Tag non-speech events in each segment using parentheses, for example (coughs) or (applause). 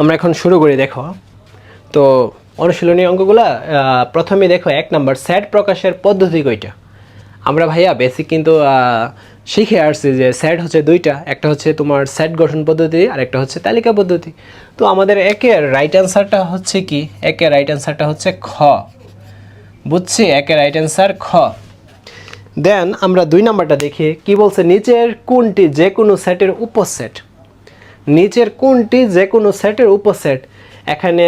আমরা এখন শুরু করি, দেখো। তো অনুশীলনী অঙ্কগুলা প্রথমে দেখো, এক নম্বর স্যাট প্রকাশের পদ্ধতি কয়টা? আমরা ভাইয়া বেসিক কিন্তু শিখে আসছি যে স্যাট হচ্ছে দুইটা, একটা হচ্ছে তোমার স্যাট গঠন পদ্ধতি আর একটা হচ্ছে তালিকা পদ্ধতি। তো আমাদের একের রাইট অ্যান্সারটা হচ্ছে কি? একের রাইট অ্যান্সারটা হচ্ছে খ। বুঝছি? একের রাইট অ্যান্সার খ। দেন আমরা দুই নাম্বারটা দেখি, কি বলছে? নিচের কোনটি যে কোনো সেটের উপসেট নিচের কোনটি যে কোনো সেটের উপসেট। এখানে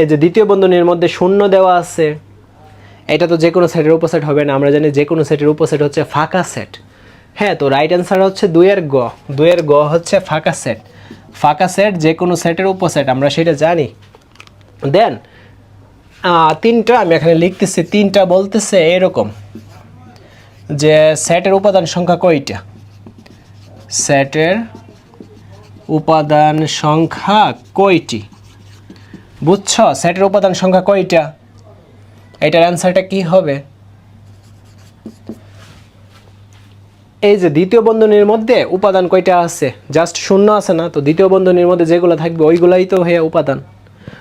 এই যে দ্বিতীয় বন্ধনীর মধ্যে শূন্য দেওয়া আছে। এটা তো যে কোনো সেটের উপসেট হবে না, আমরা জানি যে কোনো সেটের উপসেট হচ্ছে ফাঁকা সেট। হ্যাঁ তো রাইট অ্যান্সার হচ্ছে দুইয়ের গ। দুইয়ের গ হচ্ছে ফাঁকা সেট। ফাঁকা সেট যে কোনো সেটের উপসেট, আমরা সেটা জানি। দেন তিনটা, আমি এখানে লিখতেছি, তিনটা বলতেছে এরকম যে সেটের উপাদান সংখ্যা কয়টা? সেটের উপাদান সংখ্যা কয়টি? বুঝছ? সেটের উপাদান সংখ্যা কয়টা? এটার অ্যান্সারটা কি হবে? এই যে দ্বিতীয় বন্ধনীর মধ্যে উপাদান কয়টা আছে? জাস্ট শূন্য আছে না? তো দ্বিতীয় বন্ধনীর মধ্যে যেগুলো থাকবে, ওইগুলাই তো হয়ে উপাদান।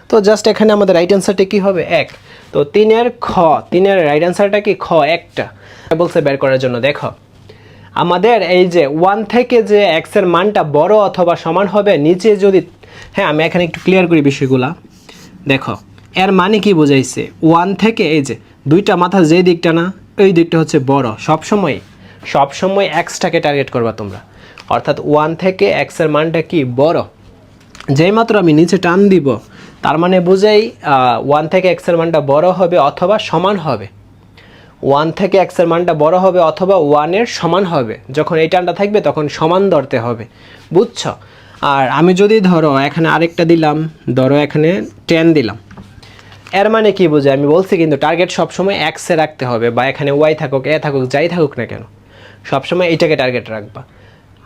তো জাস্ট এখানে আমাদের রাইট অ্যান্সারটা কি হবে? এক। তো তিনের খ, তিনের রাইট অ্যান্সারটা কি? খ, একটা। বলছে বের করার জন্য, দেখো। আমাদের এই যে ওয়ান থেকে যে এক্সের মানটা বড় অথবা সমান হবে, নিচে যদি হ্যাঁ আমি এখানে একটু ক্লিয়ার করি বিষয়গুলা। দেখো, এর মানে কি বোঝাইছে? ওয়ান থেকে এই যে দুইটা মাথা যে দিকটা না ওই দিকটা হচ্ছে বড়। সবসময় সবসময় এক্সটাকে টার্গেট করবা তোমরা। অর্থাৎ ওয়ান থেকে এক্সের মানটা কি বড়? যেই মাত্র আমি নিচে টান দিব, তার মানে বুঝেই ওয়ান থেকে এক্সের মানটা বড় হবে অথবা সমান হবে। ওয়ান থেকে এক্সের মানটা বড় হবে অথবা ওয়ানের সমান হবে। যখন এই টানটা থাকবে, তখন সমান ধরতে হবে। বুঝছ? আর আমি যদি ধরো, এখানে আরেকটা দিলাম, ধরো এখানে টেন দিলাম। এর মানে কি বোঝায় আমি বলছি কিন্তু টার্গেট সবসময় এক্সে রাখতে হবে, বা এখানে ওয়াই থাকুক এ থাকুক, যাই থাকুক না কেন। সবসময় এটাকে টার্গেট রাখবা।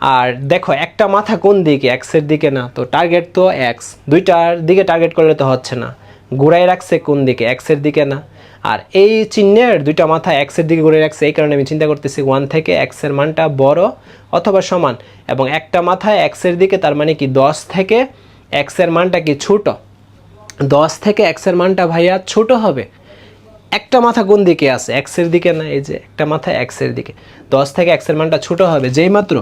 আর দেখো, একটা মাথা কোন দিকে? এক্সের দিকে না। তো টার্গেট তো এক্স দুইটার দিকে টার্গেট করলে তো হচ্ছে না। ঘুরাই রাখছে কোন দিকে? এক্সের দিকে না। আর এই চিহ্নের দুইটা মাথা এক্সের দিকে ঘুরে রাখছে, এই কারণে আমি চিন্তা করতেছি ওয়ান থেকে এক্সের মানটা বড় অথবা সমান। এবং একটা মাথা এক্সের দিকে, তার মানে কি দশ থেকে এক্সের মানটা কি ছোট? দশ থেকে এক্সের মানটা ভাইয়া ছোট হবে। একটা মাথা কোন দিকে আছে? এক্সের দিকে না, এই যে একটা মাথা এক্সের দিকে। দশ থেকে এক্সের মানটা ছোট হবে, যেই মাত্র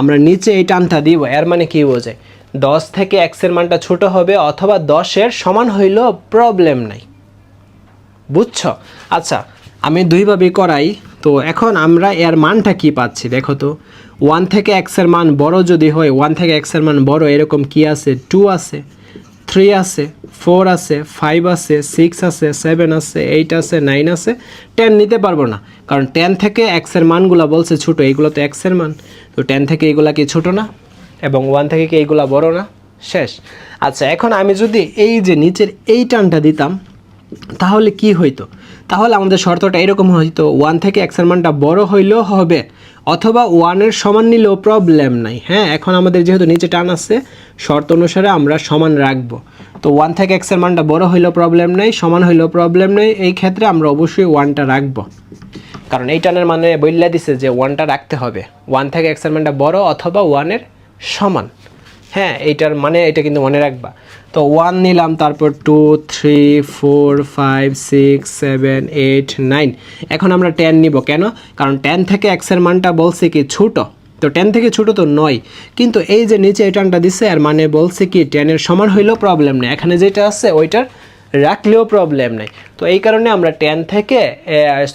আমরা নিচে এই টানটা দিব, এর মানে কি বোঝায়? দশ থেকে এক্সের মানটা ছোট হবে অথবা দশের সমান হইলেও প্রবলেম নাই। বুঝছ? আচ্ছা আমি দুইভাবে করাই। তো এখন আমরা এর মানটা কি পাচ্ছি? দেখো তো ওয়ান থেকে এক্সের মান বড় যদি হয় ওয়ান থেকে এক্সের মান বড় এরকম কি আছে? টু আছে থ্রি আছে ফোর আছে ফাইভ আছে সিক্স আছে সেভেন আছে এইট আছে নাইন আছে। টেন নিতে পারব না, কারণ টেন থেকে এক্সের মানগুলো বলছে ছোটো এইগুলো তো এক্সের মান। তো টেন থেকে এইগুলা কি ছোটো না? এবং ওয়ান থেকে কি এইগুলা বড় না? শেষ। আচ্ছা এখন আমি যদি এই যে নিচের এই টানটা দিতাম তাহলে কি হইতো? তাহলে আমাদের শর্তটা এরকম হইতো ওয়ান থেকে এক্সের মানটা বড় হইলেও হবে, অথবা ওয়ানের সমান নিলেও প্রবলেম নাই। হ্যাঁ এখন আমাদের যেহেতু নিচে টান আছে, শর্ত অনুসারে আমরা সমান রাখব। তো ওয়ান থেকে এক্সের মানটা বড় হইলেও প্রবলেম নেই, সমান হইলেও প্রবলেম নেই, এই ক্ষেত্রে আমরা অবশ্যই ওয়ানটা রাখব। কারণ এই টানের মানে বললে দিছে যে ওয়ানটা রাখতে হবে। ওয়ান থেকে এক্সের মানটা বড় অথবা ওয়ানের সমান। হ্যাঁ এইটার মানে এটা কিন্তু মনে রাখবা। তো ওয়ান নিলাম, তারপর two three four five six seven eight nine এখন আমরা টেন নিব। কেন? কারণ টেন থেকে এক্সের মানটা বলছে কি ছোটো। তো টেন থেকে ছোটো তো নয়। কিন্তু এই যে নিচে এই টানটা দিছে আর মানে বলছে কি টেনের সমান হইলেও প্রবলেম নেই। এখানে যেটা আছে, ওইটার রাখলেও প্রবলেম নেই। তো এই কারণে আমরা টেন থেকে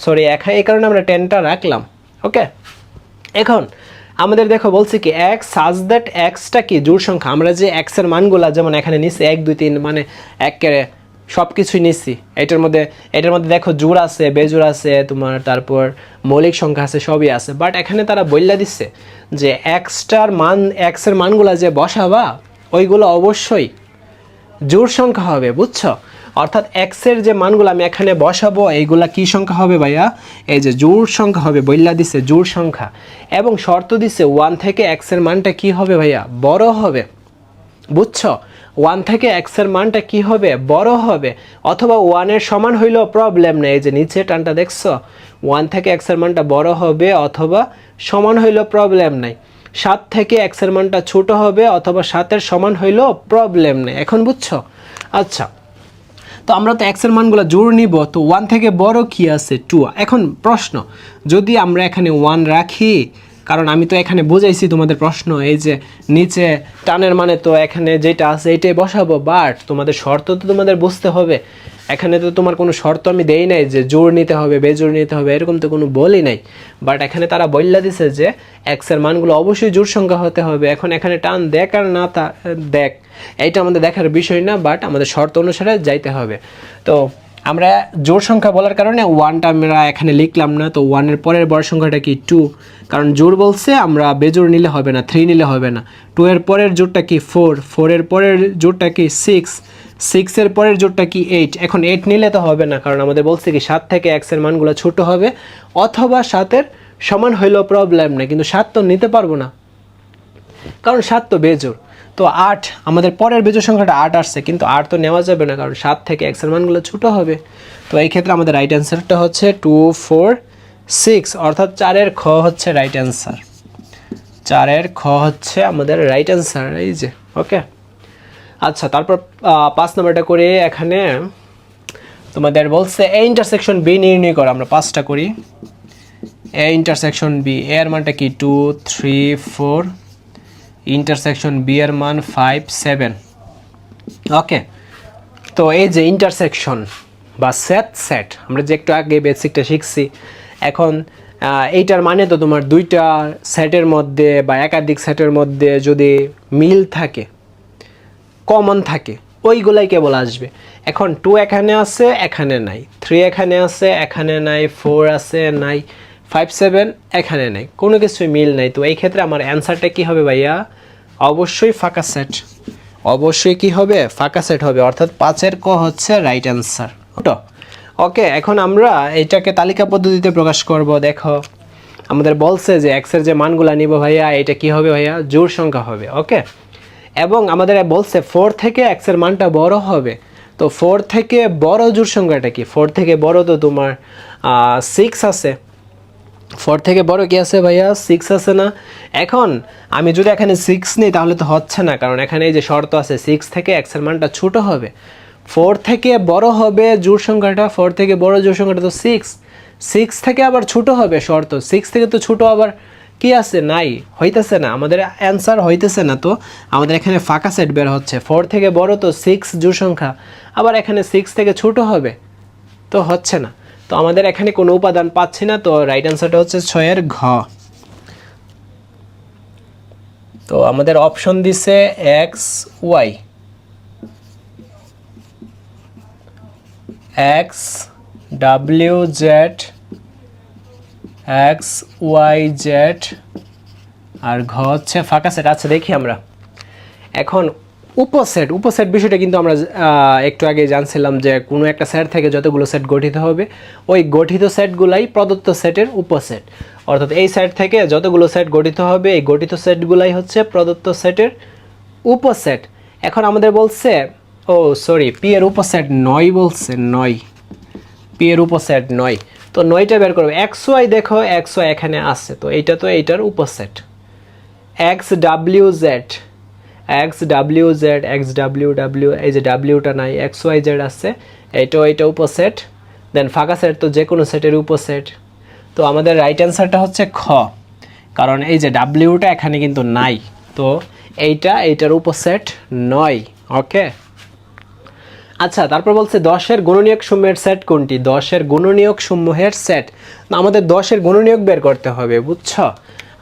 সরি এই কারণে আমরা টেনটা রাখলাম। ওকে এখন আমাদের দেখো বলছে কি এক্স সাজ দ্যাট এক্সটা কি? জোড় সংখ্যা। আমরা যে এক্সের মানগুলা যেমন এখানে নিচ্ছি এক, দুই, তিন মানে একেরে সব কিছুই নিচ্ছি এটার মধ্যে এটার মধ্যে দেখো জোড় আছে, বেজোড় আছে, তোমার তারপর মৌলিক সংখ্যা আছে, সবই আছে। বাট এখানে তারা বললা দিচ্ছে যে এক্সটার মান এক্সের মানগুলা যে বসাবা, ওইগুলো অবশ্যই জোড় সংখ্যা হবে, বুঝছ? অর্থাৎ এক্সের যে মানগুলো আমি এখানে বসাবো, এইগুলা কি সংখ্যা হবে ভাইয়া? এই যে জোড় সংখ্যা হবে, বইলা দিছে জোড় সংখ্যা। এবং শর্ত দিছে ওয়ান থেকে এক্সের মানটা কি হবে ভাইয়া? বড় হবে। বুঝছ? ওয়ান থেকে এক্সের মানটা কি হবে? বড় হবে। অথবা ওয়ানের সমান হইলেও প্রবলেম নেই। এই যে নিচে টানটা দেখছ? ওয়ান থেকে এক্সের মানটা বড় হবে অথবা সমান হইলেও প্রবলেম নাই। সাত থেকে এক্সের মানটা ছোট হবে অথবা সাতের সমান হইলেও প্রবলেম নেই। এখন বুঝছ? আচ্ছা। তো আমরা তো এক্সের মানগুলো জোর নিব, তো ওয়ান থেকে বড় কি আছে? টু এখন প্রশ্ন, যদি আমরা এখানে ওয়ান রাখি, কারণ আমি তো এখানে বোঝাইছি তোমাদের প্রশ্ন, এই যে নিচে টানের মানে তো এখানে যেটা আছে এটাই বসাবো বাট তোমাদের শর্ত তো তোমাদের বুঝতে হবে। এখানে তো তোমার কোনো শর্ত আমি দেই নাই যে জোর নিতে হবে বেজোর নিতে হবে, এরকম তো কোনো বলি নাই। বাট এখানে তারা বললা দিছে যে এক্সের মানগুলো অবশ্যই জোর সংখ্যা হতে হবে। এখন এখানে টান দেখ আর না তা দেখ। এইটা আমাদের দেখার বিষয় না বাট আমাদের শর্ত অনুসারে যাইতে হবে। তো আমরা জোর সংখ্যা বলার কারণে ওয়ানটা আমরা এখানে লিখলাম না, তো ওয়ানের পরের বড় সংখ্যাটা কি টু কারণ জোর বলছে আমরা বেজোর নিলে হবে না থ্রি নিলে হবে না। টু এর পরের জোরটা কি ফোর ফোরের পরের জোরটা কি সিক্স সিক্সের পরের জোরটা কি এইট এখন এইট নিলে তো হবে না, কারণ আমাদের বলছে কি সাত থেকে এক্সের মানগুলো ছোট হবে, অথবা সাতের সমান হইলেও প্রবলেম নেই, কিন্তু সাত তো নিতে পারব না। কারণ সাত তো বেজোর তো আট, আমাদের পরের বেজোর সংখ্যাটা আট আসছে, কিন্তু আট তো নেওয়া যাবে না, কারণ সাত থেকে এক্সের মানগুলো ছোটো হবে। তো এই ক্ষেত্রে আমাদের রাইট অ্যান্সারটা হচ্ছে টু ফোর সিক্স অর্থাৎ চারের খ হচ্ছে রাইট অ্যান্সার চারের খ হচ্ছে আমাদের রাইট অ্যান্সার এই যে ওকে আচ্ছা তারপর পাঁচ নম্বরটা করে এখানে। তোমাদের বলছে এ ইন্টারসেকশন বি নির্ণয় করো, আমরা পাঁচটা করি। এ ইন্টারসেকশন বি এর মানটা কি? Two three four intersection B এর মান ফাইভ সেভেন ওকে তো এই যে ইন্টারসেকশন বা সেট সেট আমরা যে একটু আগে বেসিকটা শিখছি, এখন এইটার মানে তো তোমার দুইটা সেটের মধ্যে বা একাধিক সেটের মধ্যে যদি মিল থাকে কমন থাকে, ওইগুলাই কেবল আসবে। এখন টু এখানে আছে, এখানে নাই। থ্রি এখানে আছে, এখানে নাই ফোর আছে, নাই। ফাইভ সেভেন এখানে নাই। কোনো কিছুই মিল নাই। তো এই ক্ষেত্রে আমার অ্যান্সারটা কি হবে ভাইয়া? অবশ্যই ফাঁকা সেট অবশ্যই কি হবে? ফাঁকা সেট হবে। অর্থাৎ পাঁচের ক হচ্ছে রাইট অ্যান্সার ওটো ওকে, এখন আমরা এটাকে তালিকা পদ্ধতিতে প্রকাশ করব। দেখো, আমাদের বলছে যে এক্সের যে মানগুলা নিব ভাইয়া, এটা কি হবে ভাইয়া? জোর সংখ্যা হবে। ওকে? এবং আমাদের বলছে ফোর থেকে এক্সের মানটা বড় হবে। তো ফোর থেকে বড় জোর সংখ্যাটা কি? ফোর থেকে বড় তো তোমার সিক্স আছে। ফোর থেকে বড় কি আছে ভাইয়া? সিক্স আছে না? এখন আমি যদি এখানে সিক্স নিই তাহলে তো হচ্ছে না, কারণ এখানে এই যে শর্ত আছে সিক্স থেকে এক্সের মানটা ছোট হবে। ফোর থেকে বড় হবে জোর সংখ্যাটা ফোর থেকে বড় জোর সংখ্যাটা তো সিক্স সিক্স থেকে আবার ছোট হবে শর্ত। সিক্স থেকে তো ছোট আবার কি আছে? নাই, হইতেছে না। আমাদের অ্যান্সার হইতেছে না তো। আমাদের এখানে ফাঁকা সেট বের হচ্ছে। ফোর থেকে বড় তো সিক্স জোর সংখ্যা। আবার এখানে সিক্স থেকে ছোট হবে, তো হচ্ছে না। তো আমাদের এখানে কোনো উপাদান পাচ্ছি না, তো রাইট অ্যান্সারটা হচ্ছে ছয়ের ঘ। তো আমাদের অপশন দিছে X Y X W Z X Y Z আর ঘ হচ্ছে ফাঁকা সেট আচ্ছা দেখি আমরা। এখন উপসেট উপসেট বিষয়টা কিন্তু আমরা একটু আগে জানছিলাম যে কোনো একটা সেট থেকে যতগুলো সেট গঠিত হবে, ওই গঠিত সেটগুলাই প্রদত্ত সেটের উপসেট। অর্থাৎ এই সেট থেকে যতগুলো সেট গঠিত হবে, এই গঠিত সেটগুলাই হচ্ছে প্রদত্ত সেটের উপসেট। এখন আমাদের বলছে, ও সরি পি এর উপসেট নয় বলছে, নয়। পি এর উপসেট নয়। তো নয়টা বের করবে এক্স ওয়াই দেখো ওয়াই এখানে আছে। তো এইটা তো এইটার উপসেট। X W Z X W Z X W W এই যে ডাব্লিউটা নাই এক্স ওয়াই জেড আছে এইটাও এইটা উপসেট দেন ফাঁকা সেট তো যে কোনো সেটের উপসেট। তো আমাদের রাইট অ্যান্সারটা হচ্ছে খ, কারণ এই যে ডাব্লিউটা এখানে কিন্তু নাই, তো এইটা, এইটার উপসেট নয় ওকে আচ্ছা তারপর বলছে দশের গুণনীয়ক সমূহের সেট কোনটি? দশের গুণনীয়ক সমূহের সেট। না, আমাদের দশের গুণনীয়ক বের করতে হবে, বুঝছ?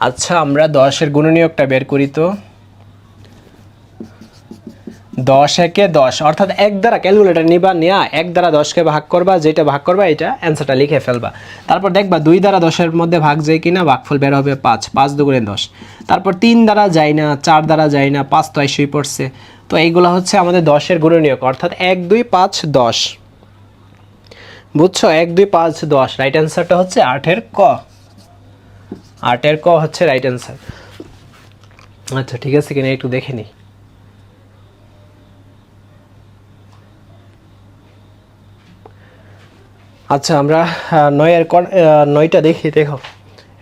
আচ্ছা আমরা দশের গুণনীয়কটা বের করি তো। দশ একে দশ, অর্থাৎ এক দ্বারা ক্যালকুলেটার নিবা, নেয়া এক দ্বারা দশকে ভাগ করবা যেটা ভাগ করবা এটা অ্যান্সারটা লিখে ফেলবা। তারপর দেখবা দুই দ্বারা দশের মধ্যে ভাগ যায় কিনা, ভাগফল বের হবে পাঁচ পাঁচ দুগুণে দশ। তারপর তিন দ্বারা যায় না, চার দ্বারা যায় না, পাঁচ তো আইসই পড়ছে। তো এইগুলো হচ্ছে আমাদের দশের গুণনীয়ক, অর্থাৎ এক, দুই, পাঁচ, দশ। বুঝছ? এক, দুই, পাঁচ, দশ রাইট অ্যান্সারটা হচ্ছে আটের ক। আটের ক হচ্ছে রাইট অ্যান্সার আচ্ছা ঠিক আছে কিনা? একটু দেখে নিই। আচ্ছা আমরা নয়ের নয়টা দেখি, দেখো।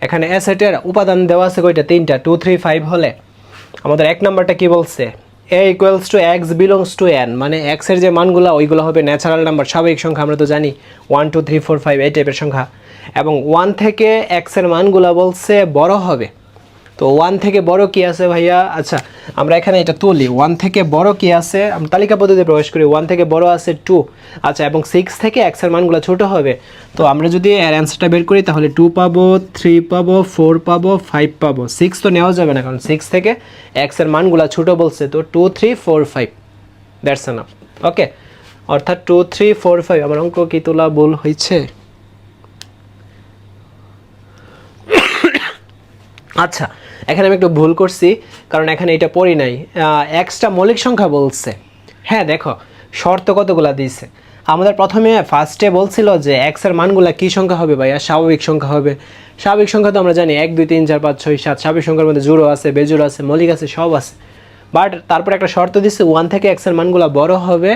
এখানে অ্যাসেটের উপাদান দেওয়া আছে কয়টা? তিনটা। টু থ্রি ফাইভ হলে। আমাদের এক নাম্বারটা কি বলছে? A equals to X belongs to N মানে এক্সের যে মানগুলো, ওইগুলো হবে ন্যাচারাল নাম্বার স্বাভাবিক সংখ্যা, আমরা তো জানি। One two three four five এই টাইপের সংখ্যা। এবং ওয়ান থেকে এক্সের মানগুলো বলছে বড় হবে। তো ওয়ান থেকে বড় কি আছে ভাইয়া? আচ্ছা আমরা এখানে এটা তুলি। ওয়ান থেকে বড় কি আছে? আমরা তালিকা পদ্ধতিতে প্রবেশ করি। ওয়ান থেকে বড় আছে টু আচ্ছা এবং সিক্স থেকে এক্সের মানগুলো ছোট হবে। তো আমরা যদি অ্যান্সারটা বের করি, তাহলে টু পাবো থ্রি পাবো ফোর পাবো ফাইভ পাবো। সিক্স তো নেওয়া যাবে না, কারণ সিক্স থেকে এক্সের মানগুলো ছোট বলছে। তো two three four five that's enough okay অর্থাৎ টু থ্রি ফোর ফাইভ আমার অঙ্ক কি তোলা ভুল হয়েছে আচ্ছা এখানে আমি একটু ভুল করছি, কারণ এখানে এটা পড়ি নাই। এক্সট্রা মৌলিক সংখ্যা বলছে। হ্যাঁ দেখো, শর্ত কতগুলা দিয়েছে। আমাদের প্রথমে ফার্স্টে বলছিল যে এক্সের মানগুলা কী সংখ্যা হবে ভাইয়া? স্বাভাবিক সংখ্যা হবে। স্বাভাবিক সংখ্যা তো আমরা জানি, এক, দুই, তিন, চার, পাঁচ, ছয়, সাত। স্বাভাবিক সংখ্যার মধ্যে জুড়ো আছে, বেজুড়ো আছে, মৌলিক আছে, সব আছে। বাট তারপর একটা শর্ত দিচ্ছে ওয়ান থেকে এক্সের মানগুলো বড় হবে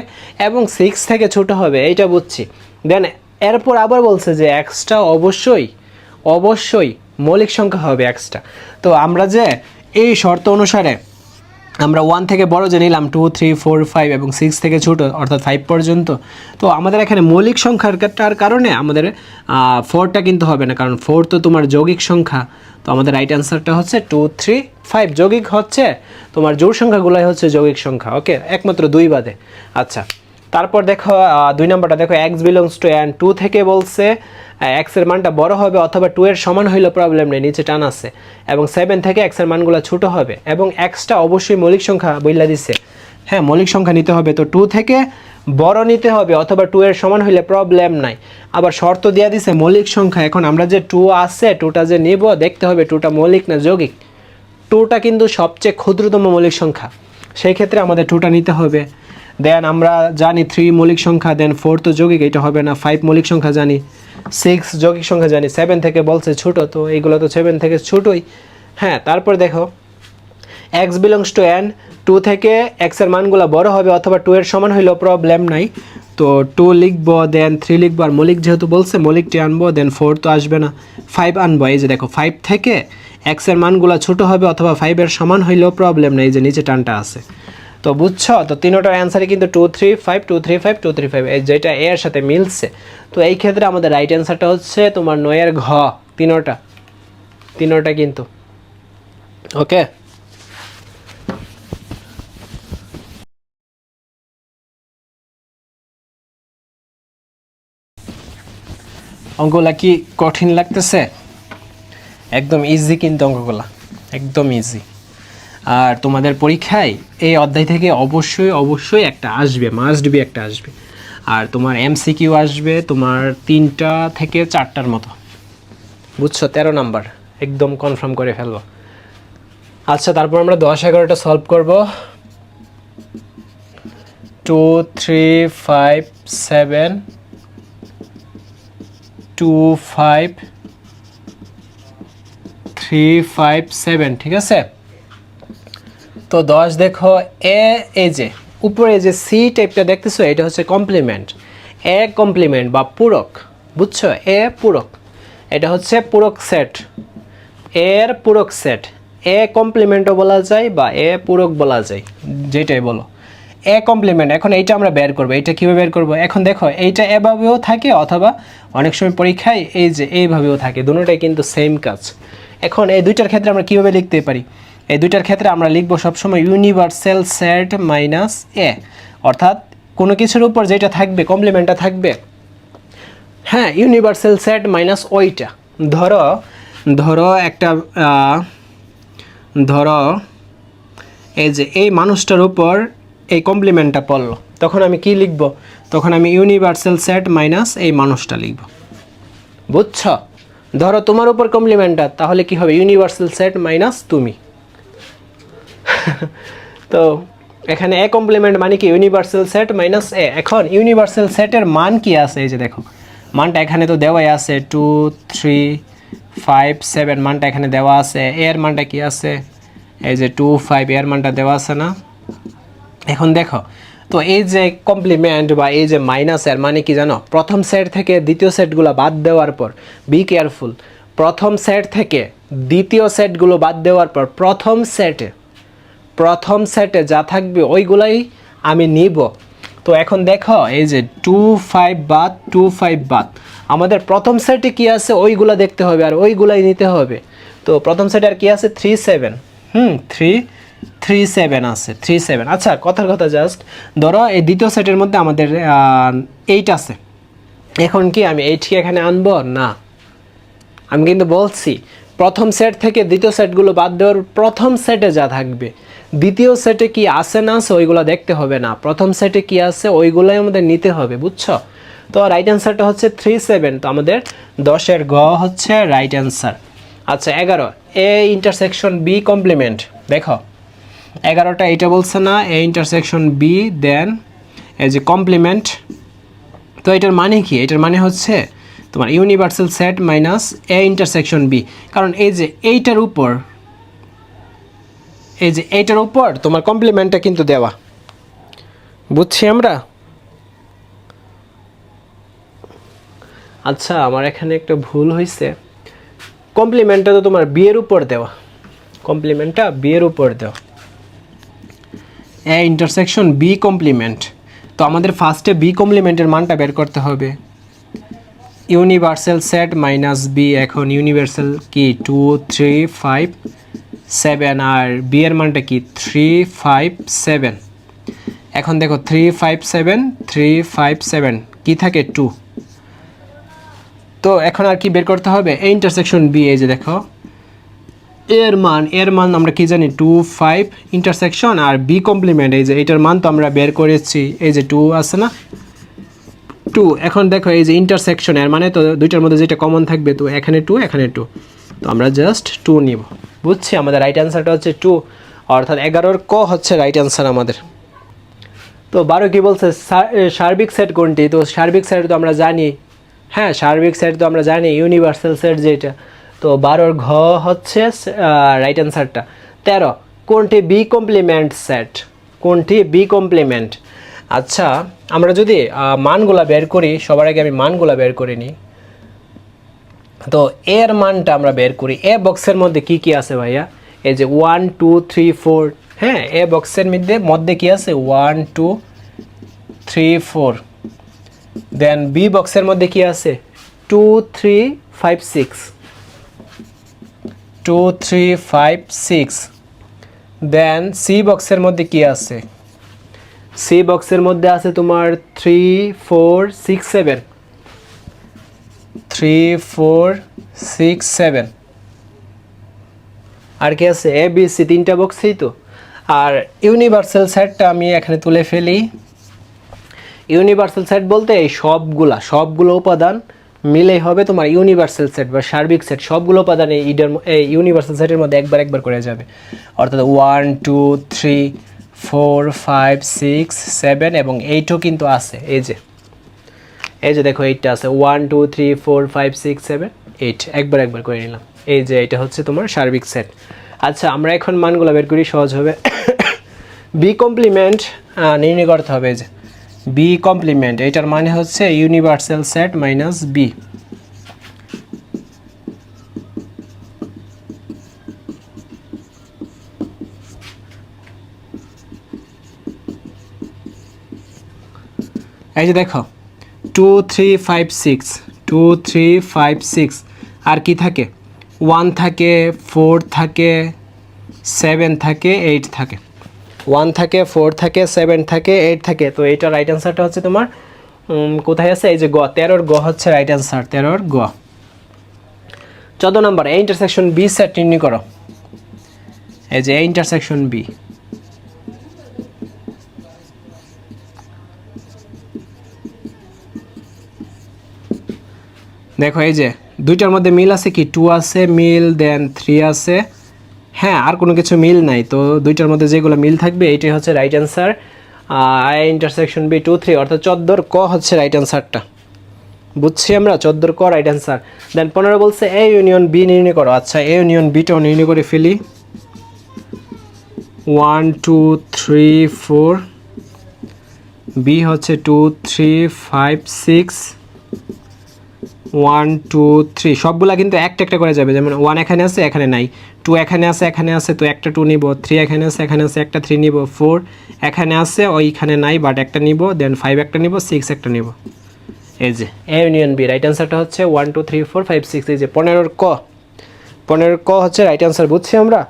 এবং সিক্স থেকে ছোট হবে, এইটা বুঝছি। দেন এরপর আবার বলছে যে এক্সটা অবশ্যই অবশ্যই মৌলিক সংখ্যা হবে এক্সট্রা তো আমরা যে এই শর্ত অনুসারে আমরা ওয়ান থেকে বড় যে নিলাম টু থ্রি ফোর ফাইভ এবং সিক্স থেকে ছোটো, অর্থাৎ ফাইভ পর্যন্ত, তো আমাদের এখানে মৌলিক সংখ্যাটার কারণে আমাদের ফোরটা কিন্তু হবে না, কারণ ফোর তো তোমার যৌগিক সংখ্যা। তো আমাদের রাইট অ্যান্সারটা হচ্ছে টু থ্রি ফাইভ যৌগিক হচ্ছে তোমার জোর সংখ্যাগুলোই হচ্ছে যৌগিক সংখ্যা ওকে একমাত্র দুই বাদে। আচ্ছা তারপর দেখো দুই নম্বরটা, দেখো X belongs to and two থেকে বলছে এক্সের মানটা বড় হবে অথবা টু এর সমান হইলে প্রবলেম নেই, নিচে টান আছে। এবং সেভেন থেকে এক্সের মানগুলো ছোট হবে। এবং এক্সটা অবশ্যই মৌলিক সংখ্যা বইলা দিছে। হ্যাঁ মৌলিক সংখ্যা নিতে হবে, তো টু থেকে বড় নিতে হবে অথবা টু এর সমান হইলে প্রবলেম নাই। আবার শর্ত দেওয়া দিছে মৌলিক সংখ্যা, এখন আমরা যে টু আছে টুটা যে নিব, দেখতে হবে টুটা মৌলিক না যৌগিক। টুটা কিন্তু সবচেয়ে ক্ষুদ্রতম মৌলিক সংখ্যা। সেই ক্ষেত্রে আমাদের টুটা নিতে হবে। দেন আমরা জানি থ্রি মৌলিক সংখ্যা দেন ফোর তো যৌগিক, এটা হবে না ফাইভ মৌলিক সংখ্যা জানি সিক্স যৌগিক সংখ্যা জানি সেভেন থেকে বলছে ছোট, তো এইগুলো তো সেভেন থেকে ছোটোই। হ্যাঁ তারপর দেখো X belongs to N two থেকে এক্সের মানগুলো বড় হবে অথবা টু এর সমান হইলেও প্রবলেম নাই। তো টু লিখব দেন থ্রি লিখব, আর মৌলিক যেহেতু বলছে, মৌলিকটি আনব দেন ফোর তো আসবে না ফাইভ আনব। এই যে দেখো ফাইভ থেকে এক্সের মানগুলো ছোট হবে অথবা ফাইভের সমান হইলেও প্রবলেম নেই যে নিচে টানটা আছে। তো বুঝছ? তো তিনোটার অ্যান্সারই কিন্তু two three five two three five two three five যেটা এর সাথে মিলছে। তো এই ক্ষেত্রে আমাদের রাইট অ্যান্সারটা হচ্ছে তোমার নয়ের ঘ, তিনোটা। তিনোটা কিন্তু। ওকে অঙ্কগুলা কি কঠিন লাগতেছে? একদম ইজি কিন্তু অঙ্কগুলা। একদম ইজি আর তোমাদের পরীক্ষায় এই অধ্যায় থেকে অবশ্যই অবশ্যই একটা আসবে মাস্ট বি একটা আসবে। আর তোমার এমসিকিউ আসবে তোমার তিনটা থেকে চারটার মতো। বুঝছ? তেরো নাম্বার। একদম কনফার্ম করে ফেলব। আচ্ছা তারপর আমরা দশ এগারোটা সলভ করব। Two three five seven two five three five seven ঠিক আছে? তো দশ দেখো, এ এই যে, উপরে যে সি টাইপটা দেখতেছো, এটা হচ্ছে কমপ্লিমেন্ট এ কমপ্লিমেন্ট বা পূরক, বুঝছ? এ পূরক, এটা হচ্ছে পূরক সেট এর পূরক সেট এ কমপ্লিমেন্টও বলা যায় বা এ পূরক বলা যায়, যেটাই বলো। এ কমপ্লিমেন্ট এখন এইটা আমরা বের করব, এইটা কীভাবে বের করব? এখন দেখো, এইটা এভাবেও থাকে অথবা অনেক সময় পরীক্ষায় এই যে এইভাবেও থাকে, দুটোটাই কিন্তু সেম কাজ। এখন এই দুইটার ক্ষেত্রে আমরা কীভাবে লিখতে পারি? এই দুইটার ক্ষেত্রে আমরা লিখব সবসময় ইউনিভার্সাল সেট মাইনাস এ অর্থাৎ কোনো কিছুর উপর যেটা থাকবে কমপ্লিমেন্টটা থাকবে। হ্যাঁ ইউনিভার্সাল সেট মাইনাস ওইটা। ধরো ধরো একটা ধরো এই যে এই মানুষটার উপর এই কমপ্লিমেন্টটা পড়ল। তখন আমি কি লিখব? তখন আমি ইউনিভার্সাল সেট মাইনাস এই মানুষটা লিখব। বুঝছ? ধরো তোমার উপর কমপ্লিমেন্টটা তাহলে কি হবে? ইউনিভার্সাল সেট মাইনাস তুমি। তো এখানে এ কমপ্লিমেন্ট মানে কি? ইউনিভার্সাল সেট মাইনাস এ এখন ইউনিভার্সাল সেটের মান কি আছে? এই যে দেখো, মানটা এখানে তো দেওয়াই আছে। টু থ্রি ফাইভ সেভেন মানটা এখানে দেওয়া আছে। এর মানটা কি আছে? এই যে টু ফাইভ এর মানটা দেওয়া আছে না? এখন দেখো, তো এই যে কমপ্লিমেন্ট বা এই যে মাইনাস এর মানে কি জানো? প্রথম সেট থেকে দ্বিতীয় সেটগুলো বাদ দেওয়ার পর বি কেয়ারফুল প্রথম সেট থেকে দ্বিতীয় সেটগুলো বাদ দেওয়ার পর, প্রথম সেটে প্রথম সেটে যা থাকবে ওইগুলাই আমি নিব। তো এখন দেখো, এই যে টু ফাইভ বাদ টু ফাইভ বাদ। আমাদের প্রথম সেটে কি আছে ওইগুলা দেখতে হবে আর ওইগুলাই নিতে হবে। তো প্রথম সেটে আর কি আছে? Three seven hmm three three seven আছে থ্রি সেভেন আচ্ছা কথার কথা জাস্ট ধরো এই দ্বিতীয় সেটের মধ্যে আমাদের এইট আছে। এখন কি আমি এইটকে এখানে আনব? না। আমি কিন্তু বলছি, প্রথম সেট থেকে দ্বিতীয় সেটগুলো বাদ দেওয়ার প্রথম সেটে যা থাকবে। দ্বিতীয় সেটে কি আছে না আছে ওইগুলো দেখতে হবে না। প্রথম সেটে কি আছে ওইগুলোই আমাদের নিতে হবে, বুঝছ? তো রাইট অ্যান্সারটা হচ্ছে থ্রি সেভেন তো আমাদের দশের গ হচ্ছে রাইট অ্যান্সার আচ্ছা এগারো। এ ইন্টারসেকশন বি কমপ্লিমেন্ট দেখো, এগারোটা এটা বলছে না এ ইন্টারসেকশন বি দেন এই যে কমপ্লিমেন্ট তো এটার মানে কি? এটার মানে হচ্ছে তোমার universal set minus A intersection B কারণ এই যে এইটার উপর এই যে এইটার উপর তোমার কমপ্লিমেন্টটা কিন্তু দেওয়া। বুঝছি আমরা? আচ্ছা আমার এখানে একটা ভুল হয়েছে কমপ্লিমেন্টটা তো তোমার বিয়ের উপর দেওয়া। কমপ্লিমেন্টটা বিয়ের উপর দেওয়া। এ ইন্টারসেকশন বি কমপ্লিমেন্ট তো আমাদের ফার্স্টে বি কমপ্লিমেন্টের মানটা বের করতে হবে। ইউনিভার্সাল সেট মাইনাস বি এখন ইউনিভার্সাল কি? টু থ্রি ফাইভ সেভেন আর বি এর মানটা কি? থ্রি ফাইভ সেভেন এখন দেখো three five seven three five seven কী থাকে? টু তো এখন আর কি বের করতে হবে? এই ইন্টারসেকশন বি এই যে দেখো। এর মান এর মান আমরা কি জানি? টু ফাইভ ইন্টারসেকশন আর বি কমপ্লিমেন্ট এই যে এটার মান তো আমরা বের করেছি। এই যে টু আছে না? টু এখন দেখো, এই যে ইন্টারসেকশন এর মানে তো দুইটার মধ্যে যেটা কমন থাকবে, তো এখানে টু এখানে টু তো আমরা জাস্ট টু নিব। বুঝছি, আমাদের রাইট অ্যান্সারটা হচ্ছে টু অর্থাৎ এগারোর ক হচ্ছে রাইট অ্যান্সার আমাদের। তো বারো কী বলছে? সার্বিক সেট কোনটি? তো সার্বিক সেট তো আমরা জানি। হ্যাঁ সার্বিক সেট তো আমরা জানি ইউনিভার্সাল সেট যেটা। তো বারোর ঘ হচ্ছে রাইট অ্যান্সারটা তেরো, কোনটি বি কমপ্লিমেন্ট সেট কোনটি বি কমপ্লিমেন্ট আচ্ছা আমরা যদি মানগুলা বের করি, সবার আগে আমি মানগুলা বের করে নিই। তো এর মানটা আমরা বের করি। এ বক্সের মধ্যে কি কি আছে ভাইয়া? এই যে ওয়ান টু থ্রি ফোর হ্যাঁ এ বক্সের মধ্যে মধ্যে কি আছে? One two three four then B বক্সের মধ্যে কি আছে? Two three five six two three five six then C বক্সের মধ্যে কি আছে? সি বক্সের মধ্যে আছে তোমার three four six seven three four six seven আর কি আছে? এ বি সি তিনটা বক্সেই তো। আর ইউনিভার্সাল সেটটা আমি এখানে তুলে ফেলি। ইউনিভার্সাল সেট বলতে এই সবগুলা, সবগুলো উপাদান মিলেই হবে তোমার ইউনিভার্সাল সেট বা সার্বিক সেট সবগুলো উপাদান এই ইডের এই ইউনিভার্সাল সেটের মধ্যে একবার একবার করে যাবে। অর্থাৎ one two three four five six seven এবং এইটও কিন্তু আছে। এই যে এই যে দেখো এইটটা আছে one two three four five six seven eight একবার একবার করে নিলাম। এই যে এটা হচ্ছে তোমার সার্বিক সেট আচ্ছা আমরা এখন মানগুলো বের করি, সহজ হবে। (coughs) বি কমপ্লিমেন্ট নির্ণয় করতে হবে যে। বি কমপ্লিমেন্ট এটার মানে হচ্ছে ইউনিভার্সাল সেট মাইনাস বি এই যে দেখো two three five six two three five six আর কি থাকে? ওয়ান থাকে ফোর থাকে সেভেন থাকে এইট থাকে। ওয়ান থাকে ফোর থাকে সেভেন থাকে এইট থাকে। তো এইটা রাইট অ্যান্সারটা হচ্ছে তোমার কোথায় আছে? এই যে গ, তেরোর গ হচ্ছে রাইট অ্যান্সার তেরোর গ। চোদ্দ নম্বর, এই ইন্টারসেকশন বি সেট নির্ণয় করো। এই যে এই ইন্টারসেকশন বি দেখো, এই যে দুইটার মধ্যে মিল আছে কি? টু আছে, মিল দেন থ্রি আছে। হ্যাঁ আর কোনো কিছু মিল নাই। তো দুইটার মধ্যে যেগুলো মিল থাকবে, এইটাই হচ্ছে right answer I intersection B two three অর্থাৎ চোদ্দোর ক হচ্ছে রাইট অ্যান্সারটা বুঝছি আমরা? চোদ্দোর ক রাইট অ্যান্সার দেন পনেরো বলছে এ ইউনিয়ন বি নির্ণয় করো। আচ্ছা এ ইউনিয়ন বিটাও নির্ণয় করে ফেলি। One two three four B হচ্ছে two three five six one two three সবগুলা কিন্তু একটা একটা করে যাবে। যেমন ওয়ান এখানে আছে, এখানে নাই। টু এখানে আছে এখানে আছে, তো একটা টু নিব। থ্রি এখানে আছে এখানে আছে, একটা থ্রি নিব। ফোর এখানে আছে ওইখানে নাই বাট একটা নিব। দেন ফাইভ একটা নিব সিক্স একটা নিব। এই যে এ ইউনিয়ন বি রাইট অ্যান্সারটা হচ্ছে one two three four five six এই যে, পনেরোর ক। পনেরোর ক হচ্ছে রাইট অ্যান্সার বুঝছি আমরা?